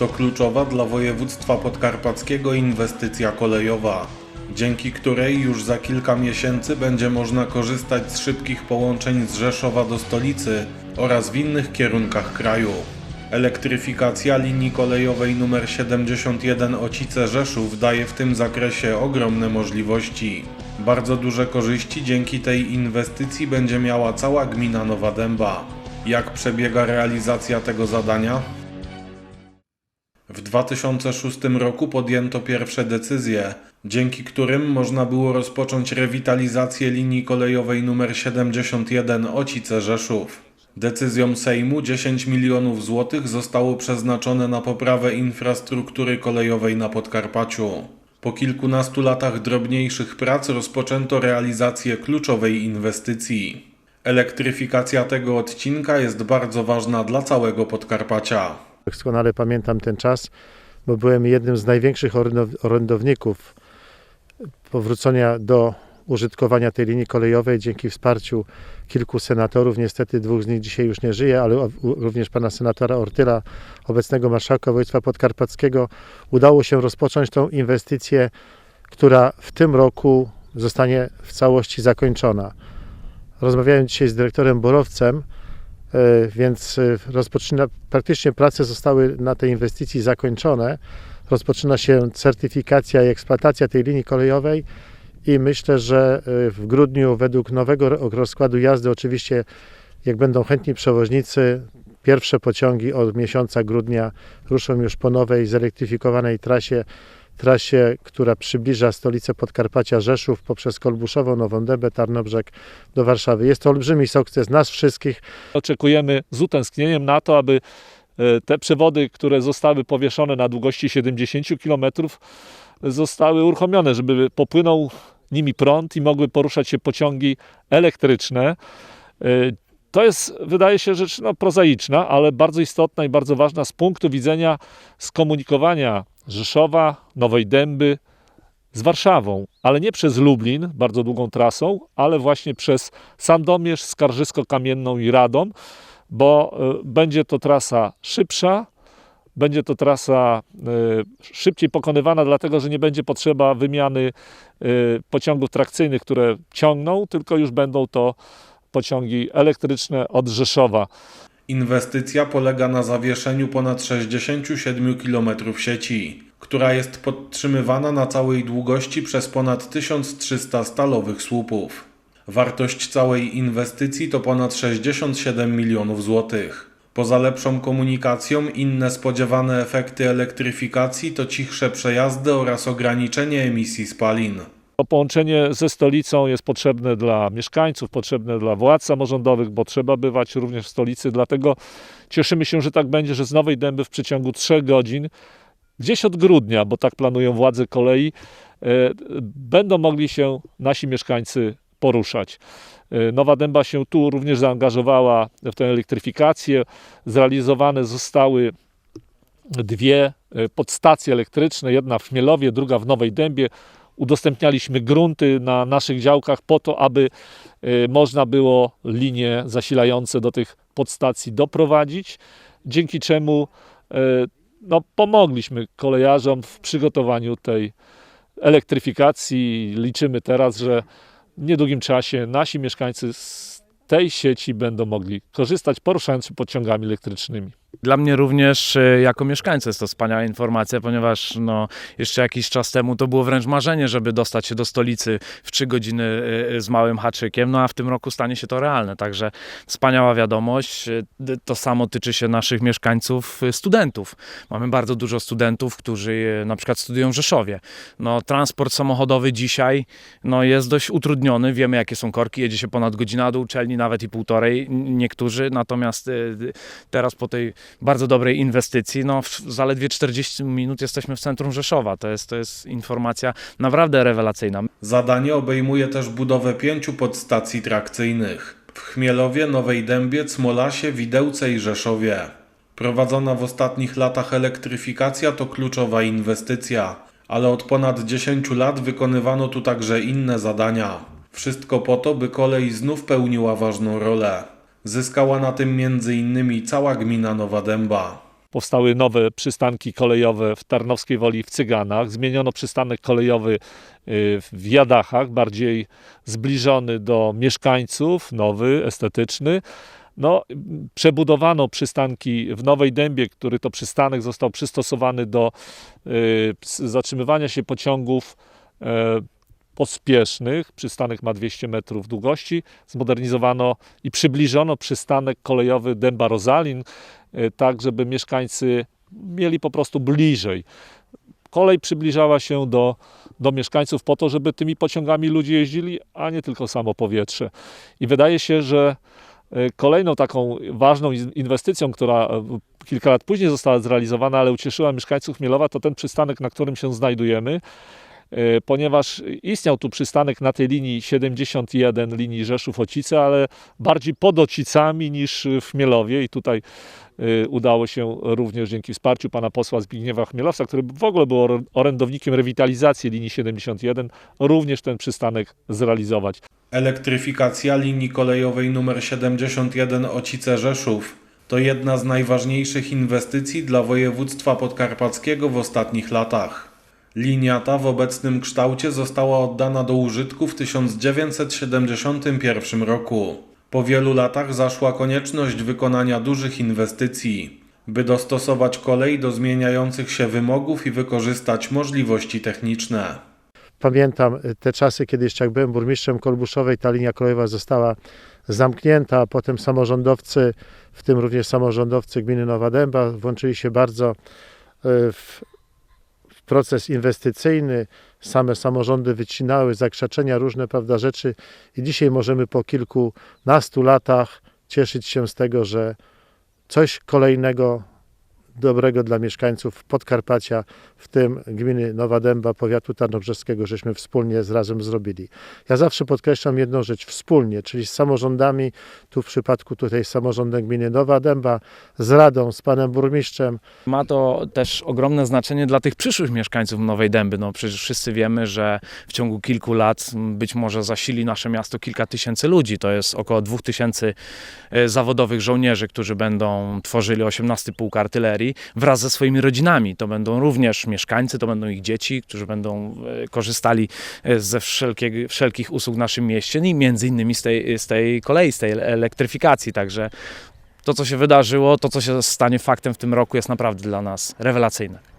To kluczowa dla województwa podkarpackiego inwestycja kolejowa, dzięki której już za kilka miesięcy będzie można korzystać z szybkich połączeń z Rzeszowa do stolicy oraz w innych kierunkach kraju. Elektryfikacja linii kolejowej nr 71 Ocice-Rzeszów daje w tym zakresie ogromne możliwości. Bardzo duże korzyści dzięki tej inwestycji będzie miała cała gmina Nowa Dęba. Jak przebiega realizacja tego zadania? W 2006 roku podjęto pierwsze decyzje, dzięki którym można było rozpocząć rewitalizację linii kolejowej nr 71 Ocice-Rzeszów. Decyzją Sejmu 10 milionów złotych zostało przeznaczone na poprawę infrastruktury kolejowej na Podkarpaciu. Po kilkunastu latach drobniejszych prac rozpoczęto realizację kluczowej inwestycji. Elektryfikacja tego odcinka jest bardzo ważna dla całego Podkarpacia. Doskonale pamiętam ten czas, bo byłem jednym z największych orędow- orędowników powrócenia do użytkowania tej linii kolejowej dzięki wsparciu kilku senatorów. Niestety dwóch z nich dzisiaj już nie żyje, ale również pana senatora Ortyla, obecnego marszałka województwa podkarpackiego, udało się rozpocząć tą inwestycję, która w tym roku zostanie w całości zakończona. Rozmawiałem dzisiaj z dyrektorem Borowcem, więc e, rozpoczyna, praktycznie prace zostały na tej inwestycji zakończone. Rozpoczyna się certyfikacja i eksploatacja tej linii kolejowej i myślę, że e, w grudniu według nowego ro- rozkładu jazdy oczywiście jak będą chętni przewoźnicy, pierwsze pociągi od miesiąca grudnia ruszą już po nowej zelektryfikowanej trasie, trasie, która przybliża stolicę Podkarpacia Rzeszów poprzez Kolbuszową, Nową Dębę, Tarnobrzeg do Warszawy. Jest to olbrzymi sukces nas wszystkich, Oczekujemy z utęsknieniem na to, aby e, te przewody, które zostały powieszone na długości 70 km, zostały uruchomione, żeby popłynął nimi prąd i mogły poruszać się pociągi elektryczne. E, To jest, wydaje się, rzecz no, prozaiczna, ale bardzo istotna i bardzo ważna z punktu widzenia skomunikowania Rzeszowa, Nowej Dęby z Warszawą, ale nie przez Lublin, bardzo długą trasą, ale właśnie przez Sandomierz, Skarżysko-Kamienną i Radom, bo y, będzie to trasa szybsza, będzie to trasa y, szybciej pokonywana, dlatego że nie będzie potrzeba wymiany y, pociągów trakcyjnych, które ciągną, tylko już będą to pociągi elektryczne od Rzeszowa. Inwestycja polega na zawieszeniu ponad 67 km sieci, która jest podtrzymywana na całej długości przez ponad 1300 stalowych słupów. Wartość całej inwestycji to ponad 67 milionów złotych. Poza lepszą komunikacją, inne spodziewane efekty elektryfikacji to cichsze przejazdy oraz ograniczenie emisji spalin. To połączenie ze stolicą jest potrzebne dla mieszkańców, potrzebne dla władz samorządowych, bo trzeba bywać również w stolicy. Dlatego cieszymy się, że tak będzie, że z Nowej Dęby w przeciągu 3 godzin, gdzieś od grudnia, bo tak planują władze kolei, e, będą mogli się nasi mieszkańcy poruszać. E, Nowa Dęba się tu również zaangażowała w tę elektryfikację. Zrealizowane zostały dwie e, podstacje elektryczne, jedna w Chmielowie, druga w Nowej Dębie. Udostępnialiśmy grunty na naszych działkach po to, aby e, można było linie zasilające do tych podstacji doprowadzić, dzięki czemu e, no, pomogliśmy kolejarzom w przygotowaniu tej elektryfikacji. Liczymy teraz, że w niedługim czasie nasi mieszkańcy z tej sieci będą mogli korzystać, poruszając się pociągami elektrycznymi. Dla mnie również e, jako mieszkańca jest to wspaniała informacja, ponieważ no, jeszcze jakiś czas temu to było wręcz marzenie, żeby dostać się do stolicy w 3 godziny e, z małym haczykiem, no a w tym roku stanie się to realne. Także wspaniała wiadomość. To samo tyczy się naszych mieszkańców, studentów. Mamy bardzo dużo studentów, którzy na przykład studiują w Rzeszowie. No, transport samochodowy dzisiaj no, jest dość utrudniony. Wiemy, jakie są korki. Jedzie się ponad godzinę do uczelni, nawet i półtorej niektórzy. Natomiast teraz po tej bardzo dobrej inwestycji, no w zaledwie 40 minut jesteśmy w centrum Rzeszowa. To jest, to jest informacja naprawdę rewelacyjna. Zadanie obejmuje też budowę pięciu podstacji trakcyjnych w Chmielowie, Nowej Dębie, Cmolasie, Widełce i Rzeszowie. Prowadzona w ostatnich latach elektryfikacja to kluczowa inwestycja, ale od ponad 10 lat wykonywano tu także inne zadania. Wszystko po to, by kolej znów pełniła ważną rolę. Zyskała na tym m.in. cała gmina Nowa Dęba. powstały nowe przystanki kolejowe w Tarnowskiej Woli w Cyganach. Zmieniono przystanek kolejowy y, w Jadachach, bardziej zbliżony do mieszkańców, nowy, estetyczny. No, przebudowano przystanki w Nowej Dębie, który to przystanek został przystosowany do y, zatrzymywania się pociągów y, pospiesznych. Przystanek ma 200 metrów długości. Zmodernizowano i przybliżono przystanek kolejowy Dęba Rozalin, y, tak żeby mieszkańcy mieli po prostu bliżej. Kolej przybliżała się do, do mieszkańców po to, żeby tymi pociągami ludzie jeździli, a nie tylko samo powietrze. I wydaje się, że y, kolejną taką ważną in- inwestycją, która y, kilka lat później została zrealizowana, ale ucieszyła mieszkańców Chmielowa, to ten przystanek, na którym się znajdujemy ponieważ istniał tu przystanek na tej linii 71, linii Rzeszów-Ocice, ale bardziej pod Ocicami niż w Chmielowie i tutaj y, udało się również dzięki wsparciu pana posła Zbigniewa Chmielowca, który w ogóle był or- orędownikiem rewitalizacji linii 71, również ten przystanek zrealizować. Elektryfikacja linii kolejowej nr 71 Ocice-Rzeszów to jedna z najważniejszych inwestycji dla województwa podkarpackiego w ostatnich latach. Linia ta w obecnym kształcie została oddana do użytku w 1971 roku. Po wielu latach zaszła konieczność wykonania dużych inwestycji, by dostosować kolej do zmieniających się wymogów i wykorzystać możliwości techniczne. Pamiętam y, te czasy, kiedy jeszcze jak byłem burmistrzem Kolbuszowej, ta linia kolejowa została zamknięta, a potem samorządowcy, w tym również samorządowcy gminy Nowa Dęba, włączyli się bardzo y, w, w proces inwestycyjny. Same samorządy wycinały zakrzaczenia, różne prawda, rzeczy i dzisiaj możemy po kilkunastu latach cieszyć się z tego, że coś kolejnego dobrego dla mieszkańców Podkarpacia, w tym gminy Nowa Dęba, powiatu tarnobrzeskiego, żeśmy wspólnie z razem zrobili. Ja zawsze podkreślam jedną rzecz, wspólnie, czyli z samorządami, tu w przypadku tutaj samorządem gminy Nowa Dęba, z radą, z panem burmistrzem, Ma to też ogromne znaczenie dla tych przyszłych mieszkańców Nowej Dęby. No przecież wszyscy wiemy, że w ciągu kilku lat być może zasili nasze miasto kilka tysięcy ludzi. To jest około dwóch tysięcy e, zawodowych żołnierzy, którzy będą tworzyli 18 pułk artylerii wraz ze swoimi rodzinami. To będą również mieszkańcy, to będą ich dzieci, którzy będą e, korzystali e, ze wszelkich usług w naszym mieście i między innymi z tej, z tej kolei, z tej elektryfikacji. Także to, co się wydarzyło, to, co się stanie faktem w tym roku, jest naprawdę dla nas rewelacyjne.